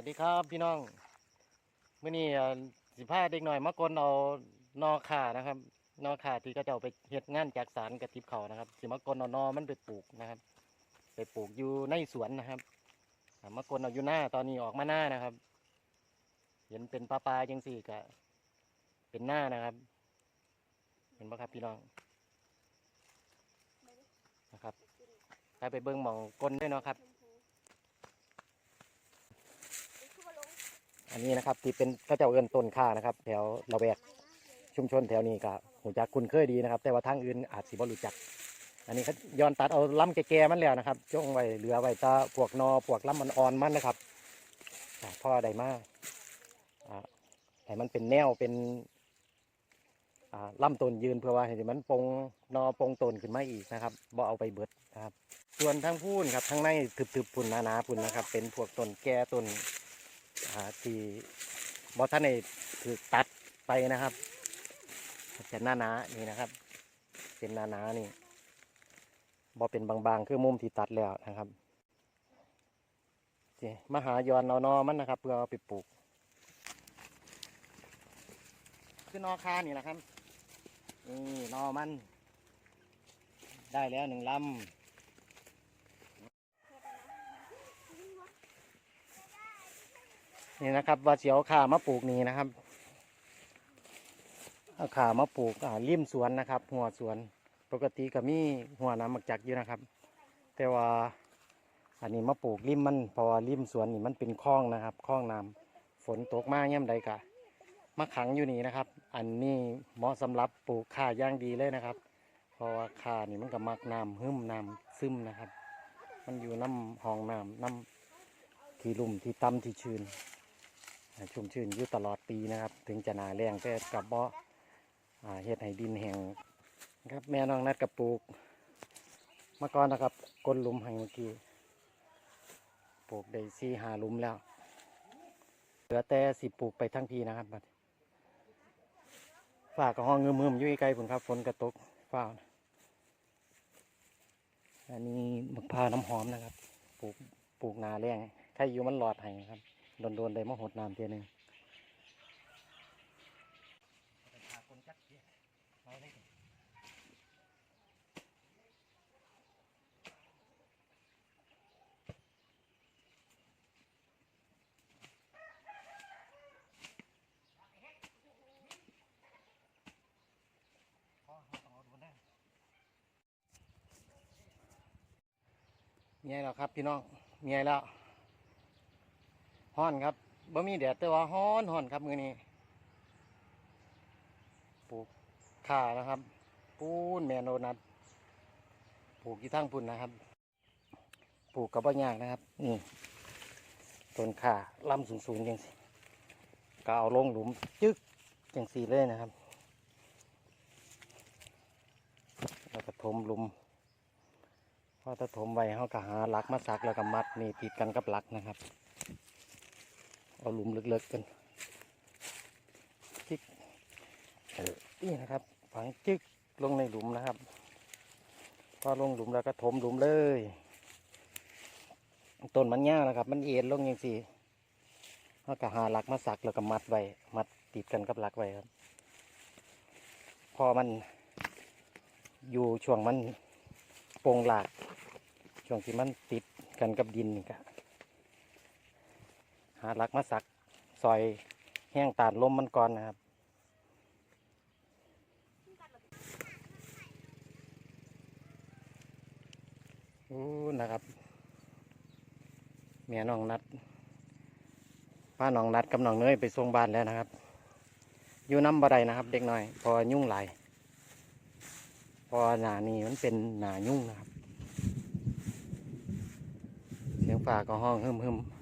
วัสดีครับพี่น้องเมื่อนี้เอ่อสิพาเด็กหน่อยมากลเอานอข่านะครับ นอข่าที่เขาจะเอาไปเฮ็ดงานจากสารกระติบเขานะครับ สิมากลเอานอมันไปปลูกนะครับ ไปปลูกอยู่ในสวนนะครับมากลเอาอยู่หน้าตอนนี้ออกมาหน้านะครับ เห็นเป็นปลาปลาจังสี่กะเป็นหน้านะครับ เห็นปะครับพี่น้องนะครับไปไปเบิ้งหมองกลด้วยเนาะครับ อันนี้นะครับที่เป็นก็จะเอื้นต้นข่านะครับ แถวละแวกชุมชนแถวนี้ก็หูจักคุ้นเคยดีนะครับ แต่ว่าทางอื่นอาจสิบ่รู้จัก อันนี้เขาย้อนตัดเอาล้ำแก่ๆมันแล้วนะครับจ้องไว้เหลือไว้ตาพวกนอพวกล้ำอ่อนๆมันนะครับพ่อได้มาอ่าให้มันเป็นแนวเป็นอ่าลำต้นยืนเพื่อว่าให้มันปงนอปงต้นขึ้นมาอีกนะครับบ่เอาไปเบิดนะครับ ส่วนทางพูนครับทางในทึบๆพุ่นหนาๆพุ่นนะครับ เป็นพวกต้นแก่ต้น ที่บอท่านในถือตัดไปนะครับจะหน้าหนานี่นะครับ เป็นหน้าหนานี่บอเป็นบางๆ คือมุมที่ตัดแล้วนะครับนี่มาหายอนนอนอมันนะครับ เพื่อเอาไปปลูก คือนอคานี่แหละครับนี่นอมัน ได้แล้วหนึ่งลำ นี่นะครับว่าเสียวขามาปลูกนี่นะครับเอาขามาปลูกอ่าริมสวนนะครับ หัวสวนปกติก็มีหัวน้ำหมักจักอยู่นะครับ แต่ว่าอันนี้มาปลูกริมมันเพราะว่าริมสวนนี่มันเป็นคลองนะครับคลองน้ำฝนตกมากย่ำใดกะมาขังอยู่นี่นะครับ อันนี้เหมาะสำหรับปลูกข่าย่างดีเลยนะครับ เพราะว่าข่านี่มันก็มักน้ำหึมน้ำซึมนะครับ มันอยู่น้ำห้องน้ำน้ำที่ลุ่มที่ต่ำที่ชื้น ชุ่มชื่นอยู่ตลอดปีนะครับ ถึงจะหนาแรงแต่กับบ่อ่าเฮ็ดให้ดินแห้งครับแม่น้องนัดกับปลูกมาก่อนนะครับกลนลุมให้เมื่อกี้ปลูกได้สี่หาลุมแล้ว เหลือแต่สิปลูกไปทั้งพีนะครับบัดฝากกับห้องเงืมๆอยู่ไกลๆผมครับฝนกระตกฝ้าอันนี้มะพร้าวน้ำหอมนะครับ ปลูกปลูกนาแรงใครอยู่มันหลอดให้ครับ โดนๆได้มาหดน้ำเทียนึงมีไงแล้วครับพี่น้องมีไงแล้ว ฮ้อนครับบ่มีแดดแต่ว่าฮ้อนฮ้อนครับมือนี้ปลูกข่านะครับ ปูนแมนโดนัทปลูกที่ทั้งพุ่นนะครับปลูกกับบ่ยากนะครับนี่ต้นข่าลำสูงๆจังสิก็เอาลงหลุมจึ๊กจังสีเลยนะครับแล้วก็ถมหลุมพอถ้าถมไว้เขาก็หาหลักมาสักแล้วก็มัดนี่ติดกันกับหลักนะครับ เอาหลุมลึกๆกันจิกนี่นะครับ ฝังจิกลงในหลุมนะครับ พอลงหลุมแล้วก็ถมหลุมเลยต้นมันยาวนะครับ มันเอ็นลงอย่างสี่แล้วก็หาหลักมาสักแล้วก็มัดไว้มัดติดกันกับหลักไว้ครับ พอมันอยู่ช่วงมันโปร่งหลากช่วงที่มันติดกันกับดินนี่ก็ หาหลักมาสักซอยแห้งตาดลมมันก่อนนะครับอู้นะครับเมียน้องนัดป้าน้องนัดกับน้องเนยไปส่งบ้านแล้วนะครับ อยู่น้ำบะได้นะครับ เด็กน้อย พอยุ่งไหลพอหนานี่มันเป็นหนายุ่งนะครับ เสียงฝาก็ห้องหึมหึมๆ